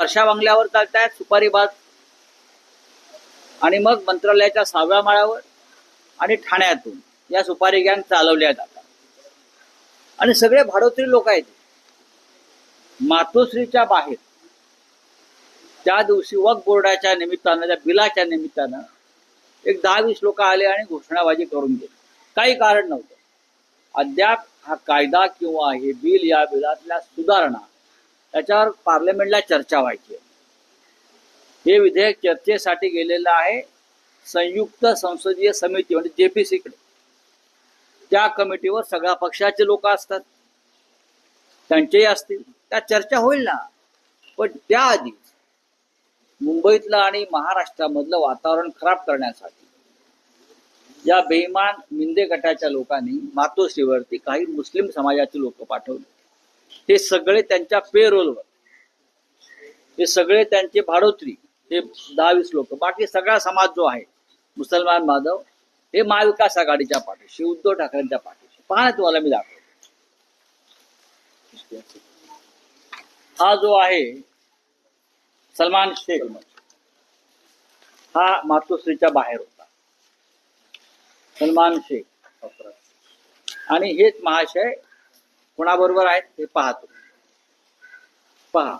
वर्षा बंगल्यावर चालतायत सुपारी बाग आणि मग मंत्रालयाच्या सहाव्या माळ्यावर आणि ठाण्यातून या सुपारी गँग चालवल्या जातात आणि सगळे भाडोत्री लोक आहेत. मातोश्रीच्या बाहेर त्या दिवशी वक बोर्डाच्या निमित्तानं त्या बिलाच्या निमित्तानं एक दहा वीस लोक आले आणि घोषणाबाजी करून गेले. काही कारण नव्हतं. अद्याप हा कायदा किंवा हे बिल या बिलातल्या सुधारणा त्याच्यावर पार्लमेंटला चर्चा व्हायची आहे. हे विधेयक चर्चेसाठी गेलेलं आहे. संयुक्त संसदीय समिती म्हणजे जेपीसीकडे त्या कमिटीवर सगळ्या पक्षाचे लोक असतात. त्यांचेही असतील. त्या चर्चा होईल ना. पण त्याआधी मुंबईतलं आणि महाराष्ट्रामधलं वातावरण खराब करण्यासाठी या बेईमान मिंदे गटाच्या लोकांनी मातोश्रीवरती काही मुस्लिम समाजाचे लोक पाठवले. हे सगळे त्यांच्या पेरोलवर. ते सगळे त्यांचे भाडोत्री हे दहावीस लोक. बाकी सगळा समाज जो आहे मुसलमान माधव हे महाविकास आघाडीच्या पाठीशी उद्धव ठाकरेंच्या पाठीशी. पहा तुम्हाला मी दाखवतो. हा जो आहे सलमान शेख. हा मातोश्रीच्या बाहेर होता. सलमान शेख. आणि हेच महाशय कोणाबरोबर आहेत हे पाहतो. पहा.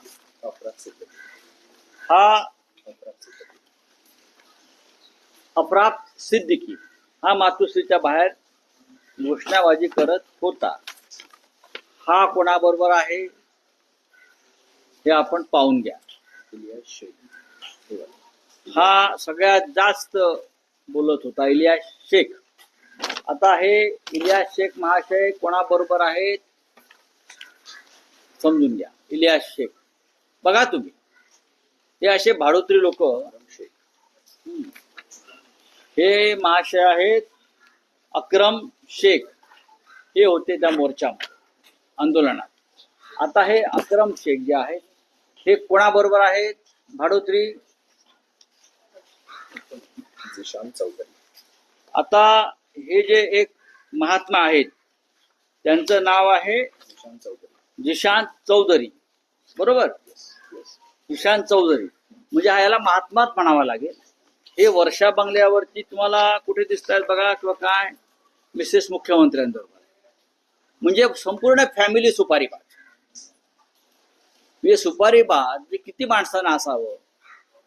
हा अफरात सिद्दीकी. हा मातुश्रीच्या बाहेर घोषणाबाजी करत होता. हा कोणाबरोबर आहे हे आपण पाहून घ्या. हा सगळ्यात जास्त बोलत होता इलियास शेख. आता हे इलियास शेख महाशय कोणाबरोबर आहेत समजून घ्या. इलियास शेख बघा तुम्ही. हे असे भाडोत्री लोक हे महाशय आहेत अक्रम शेख. हे होते त्या मोर्चामध्ये आंदोलनात. आता हे अक्रम शेख जे आहेत हे कोणाबरोबर आहेत? भाडोत्री? आता हे जे एक महात्मा आहेत त्यांचं नाव आहे जिशांत चौधरी. बरोबर? जिशांत चौधरी. म्हणजे हा याला महात्माच म्हणावा लागेल. हे वर्षा बंगल्यावरती तुम्हाला कुठे दिसत आहेत बघा किंवा काय? मिसेस मुख्यमंत्र्यांबरोबर. म्हणजे संपूर्ण फॅमिली सुपारी बाज म्हणजे सुपारीबाग जे किती माणसांना असावं.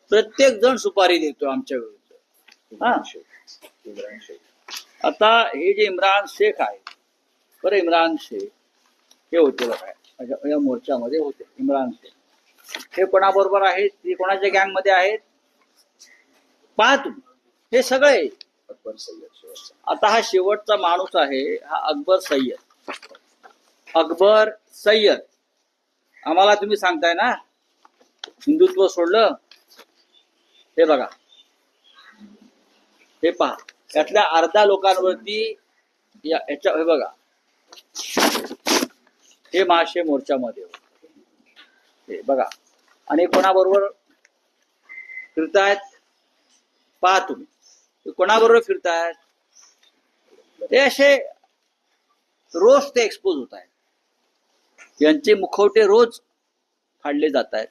प्रत्येक जण सुपारी देतो आमच्या विरुद्ध. हा. आता हे जे इम्रान शेख आहे बरं इम्रान शेख. हे होते बघा. या- या मोर्चामध्ये होते इम्रान शेख हे कोणाबरोबर आहेत? ते कोणाच्या गँगमध्ये आहेत? पहा तुम्ही. हे सगळे आता हा शेवटचा माणूस आहे हा अकबर सय्यद. अकबर सय्यद. आम्हाला तुम्ही सांगताय ना? हिंदुत्व सोडलं? हे बघा. हे पहा. त्यातल्या अर्ध्या लोकांवरती या- याच्या हे बघा. हे महाशय मोर्चामध्ये हे बघा. आणि कोणाबरोबर फिरतायत? पहा तुम्ही. कोणाबरोबर फिरतायत? ते असे रोज ते एक्सपोज होत आहेत. यांचे मुखवटे रोज फाडले जात आहेत.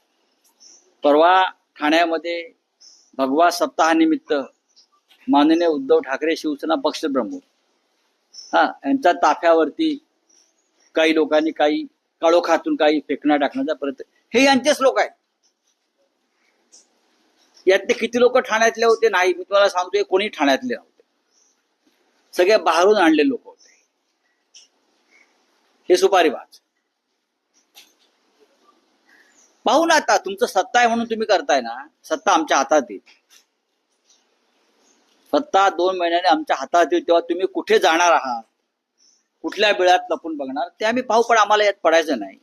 परवा ठाण्यामध्ये भगवा सप्ताहानिमित्त माननीय उद्धव ठाकरे शिवसेना पक्षप्रमुख हा यांच्या ताफ्यावरती काही लोकांनी काही काळोखातून काही फेकणा टाकण्याचा प्रयत्न हे यांचेच लोक आहेत. यातले किती लोक ठाण्यातले होते? नाही मी तुम्हाला सांगतोय कोणी ठाण्यातले नव्हते. सगळे बाहेरून आणले लोक होते. हे सुपारी वाच पाहू ना आता तुमचं सत्ता आहे म्हणून तुम्ही करताय ना. सत्ता आमच्या हातात येईल सत्ता दोन महिन्याने आमच्या हातात येईल तेव्हा तुम्ही कुठे जाणार आहात? कुठल्या बिळात लपून बघणार ते आम्ही पाहू पण आम्हाला यात पडायचं नाही.